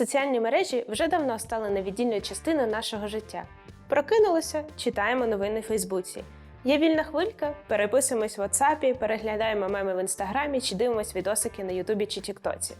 Соціальні мережі вже давно стали невіддільною частиною нашого життя. Прокинулися, читаємо новини в Фейсбуці. Є вільна хвилька, переписуємось в WhatsApp, переглядаємо меми в інстаграмі чи дивимось відосики на Ютубі чи Тіктоці.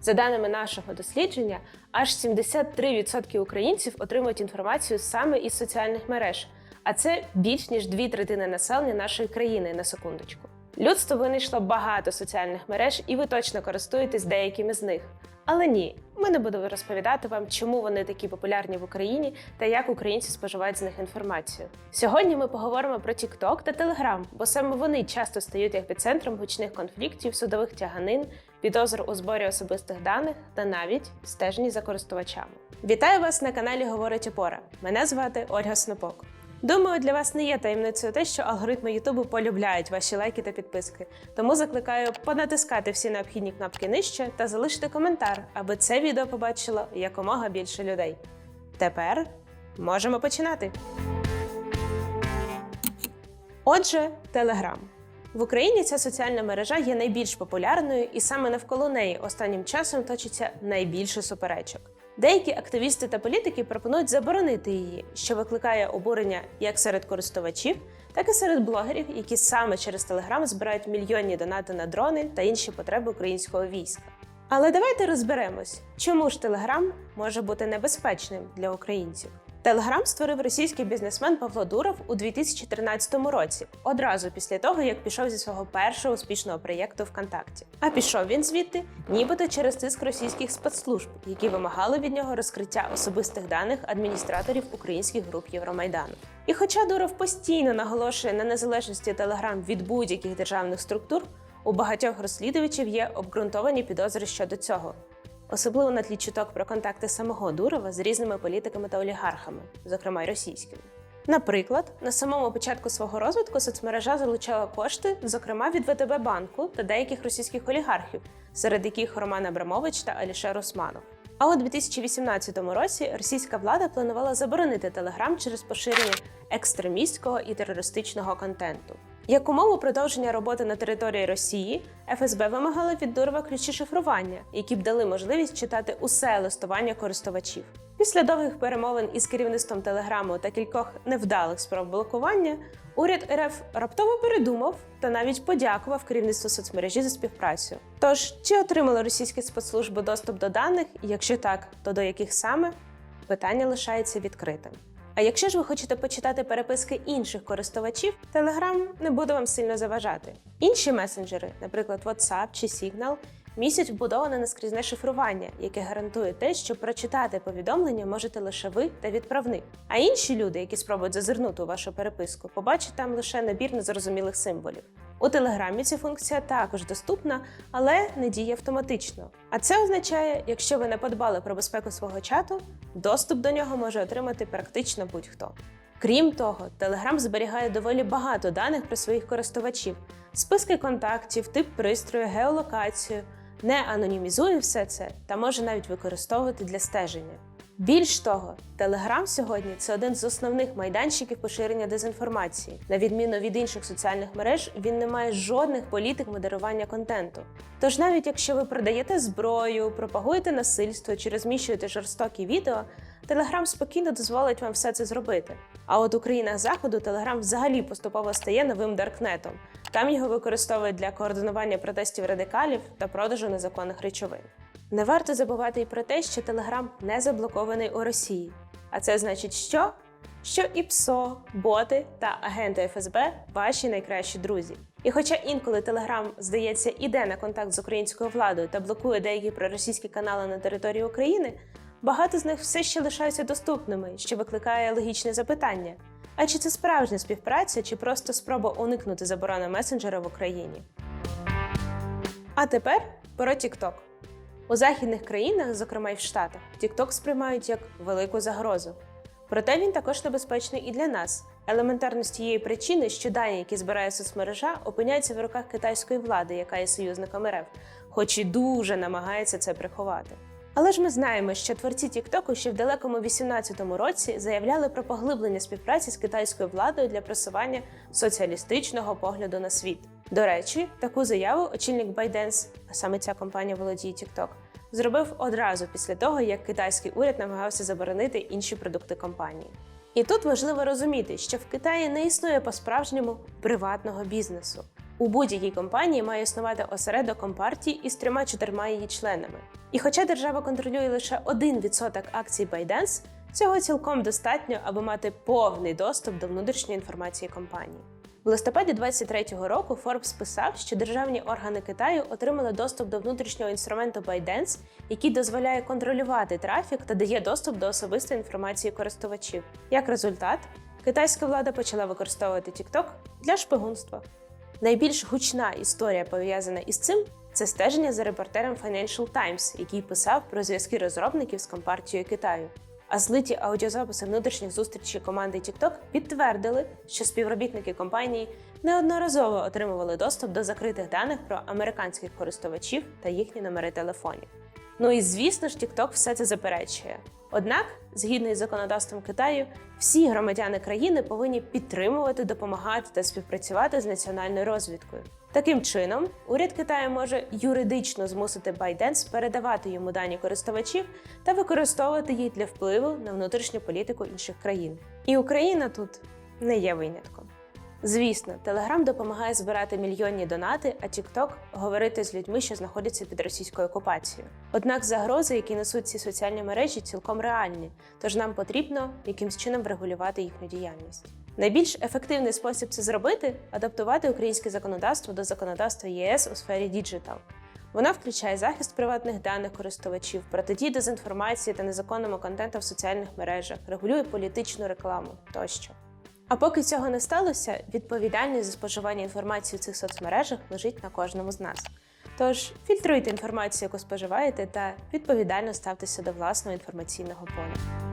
За даними нашого дослідження, аж 73% українців отримують інформацію саме із соціальних мереж, а це більш ніж дві третини населення нашої країни на секундочку. Людство винайшло багато соціальних мереж, і ви точно користуєтесь деякими з них. Але ні, ми не будемо розповідати вам, чому вони такі популярні в Україні та як українці споживають з них інформацію. Сьогодні ми поговоримо про TikTok та Telegram, бо саме вони часто стають епіцентром гучних конфліктів, судових тяганин, підозр у зборі особистих даних та навіть стежні за користувачами. Вітаю вас на каналі Говорить Опора. Мене звати Ольга Снопок. Думаю, для вас не є таємницею те, що алгоритми Ютубу полюбляють ваші лайки та підписки. Тому закликаю понатискати всі необхідні кнопки нижче та залишити коментар, аби це відео побачило якомога більше людей. Тепер можемо починати. Отже, Телеграм. В Україні ця соціальна мережа є найбільш популярною, і саме навколо неї останнім часом точиться найбільше суперечок. Деякі активісти та політики пропонують заборонити її, що викликає обурення як серед користувачів, так і серед блогерів, які саме через Телеграм збирають мільйонні донати на дрони та інші потреби українського війська. Але давайте розберемось, чому ж Телеграм може бути небезпечним для українців. Телеграм створив російський бізнесмен Павло Дуров у 2013 році, одразу після того, як пішов зі свого першого успішного проєкту ВКонтакті. А пішов він звідти, нібито через тиск російських спецслужб, які вимагали від нього розкриття особистих даних адміністраторів українських груп Євромайдану. І хоча Дуров постійно наголошує на незалежності Телеграм від будь-яких державних структур, у багатьох розслідувачів є обґрунтовані підозри щодо цього особливо на тлі чуток про контакти самого Дурова з різними політиками та олігархами, зокрема й російськими. Наприклад, на самому початку свого розвитку соцмережа залучала кошти, зокрема від ВТБ банку та деяких російських олігархів, серед яких Роман Абрамович та Алішер Османов. А у 2018 році російська влада планувала заборонити Телеграм через поширення екстремістського і терористичного контенту. Як умову продовження роботи на території Росії, ФСБ вимагала від Дурова ключі шифрування, які б дали можливість читати усе листування користувачів. Після довгих перемовин із керівництвом Телеграму та кількох невдалих спроб блокування, уряд РФ раптово передумав та навіть подякував керівництву соцмережі за співпрацю. Тож, чи отримали російські спецслужби доступ до даних? Якщо так, то до яких саме? Питання лишається відкритим. А якщо ж ви хочете почитати переписки інших користувачів, Telegram не буде вам сильно заважати. Інші месенджери, наприклад, WhatsApp чи Signal, містять вбудоване наскрізне шифрування, яке гарантує те, що прочитати повідомлення можете лише ви та відправник. А інші люди, які спробують зазирнути у вашу переписку, побачать там лише набір незрозумілих символів. У Телеграмі ця функція також доступна, але не діє автоматично. А це означає, якщо ви не подбали про безпеку свого чату, доступ до нього може отримати практично будь-хто. Крім того, Telegram зберігає доволі багато даних про своїх користувачів, списки контактів, тип пристрою, геолокацію, не анонімізує все це та може навіть використовувати для стеження. Більш того, Телеграм сьогодні це один з основних майданчиків поширення дезінформації. На відміну від інших соціальних мереж, він не має жодних політик модерування контенту. Тож, навіть якщо ви продаєте зброю, пропагуєте насильство чи розміщуєте жорстокі відео, Telegram спокійно дозволить вам все це зробити. А от у країнах заходу Telegram взагалі поступово стає новим даркнетом. Там його використовують для координування протестів радикалів та продажу незаконних речовин. Не варто забувати і про те, що Телеграм не заблокований у Росії. А це значить, що? Що і ПСО, боти та агенти ФСБ ваші найкращі друзі. І хоча інколи Телеграм, здається, іде на контакт з українською владою та блокує деякі проросійські канали на території України, багато з них все ще лишаються доступними, що викликає логічне запитання: а чи це справжня співпраця, чи просто спроба уникнути заборони месенджера в Україні? А тепер про TikTok. У західних країнах, зокрема й в Штатах, TikTok сприймають як велику загрозу. Проте він також небезпечний і для нас, елементарно з тієї причини, що дані, які збирає соцмережа, опиняються в руках китайської влади, яка є союзником РФ, хоч і дуже намагається це приховати. Але ж ми знаємо, що творці Тіктоку ще в далекому 18-му році заявляли про поглиблення співпраці з китайською владою для просування соціалістичного погляду на світ. До речі, таку заяву очільник ByteDance, а саме ця компанія володіє TikTok, зробив одразу після того, як китайський уряд намагався заборонити інші продукти компанії. І тут важливо розуміти, що в Китаї не існує по-справжньому приватного бізнесу. У будь-якій компанії має існувати осередок компартії із трьома-чотирма її членами. І хоча держава контролює лише 1% акцій ByteDance, цього цілком достатньо, аби мати повний доступ до внутрішньої інформації компанії. В листопаді 2023 року Forbes писав, що державні органи Китаю отримали доступ до внутрішнього інструменту ByteDance, який дозволяє контролювати трафік та дає доступ до особистої інформації користувачів. Як результат, китайська влада почала використовувати TikTok для шпигунства. Найбільш гучна історія пов'язана із цим це стеження за репортером Financial Times, який писав про зв'язки розробників з компартією Китаю. А злиті аудіозаписи внутрішніх зустрічей команди TikTok підтвердили, що співробітники компанії неодноразово отримували доступ до закритих даних про американських користувачів та їхні номери телефонів. Ну і звісно ж, TikTok все це заперечує. Однак, згідно із законодавством Китаю, всі громадяни країни повинні підтримувати, допомагати та співпрацювати з національною розвідкою. Таким чином, уряд Китаю може юридично змусити ByteDance передавати йому дані користувачів та використовувати їх для впливу на внутрішню політику інших країн. І Україна тут не є винятком. Звісно, Telegram допомагає збирати мільйонні донати, а TikTok – говорити з людьми, що знаходяться під російською окупацією. Однак загрози, які несуть ці соціальні мережі, цілком реальні, тож нам потрібно якимсь чином врегулювати їхню діяльність. Найбільш ефективний спосіб це зробити адаптувати українське законодавство до законодавства ЄС у сфері діджитал. Вона включає захист приватних даних користувачів, протидії дезінформації та незаконному контенту в соціальних мережах, регулює політичну рекламу тощо. А поки цього не сталося, відповідальність за споживання інформації у цих соцмережах лежить на кожному з нас. Тож фільтруйте інформацію, яку споживаєте, та відповідально ставтеся до власного інформаційного поля.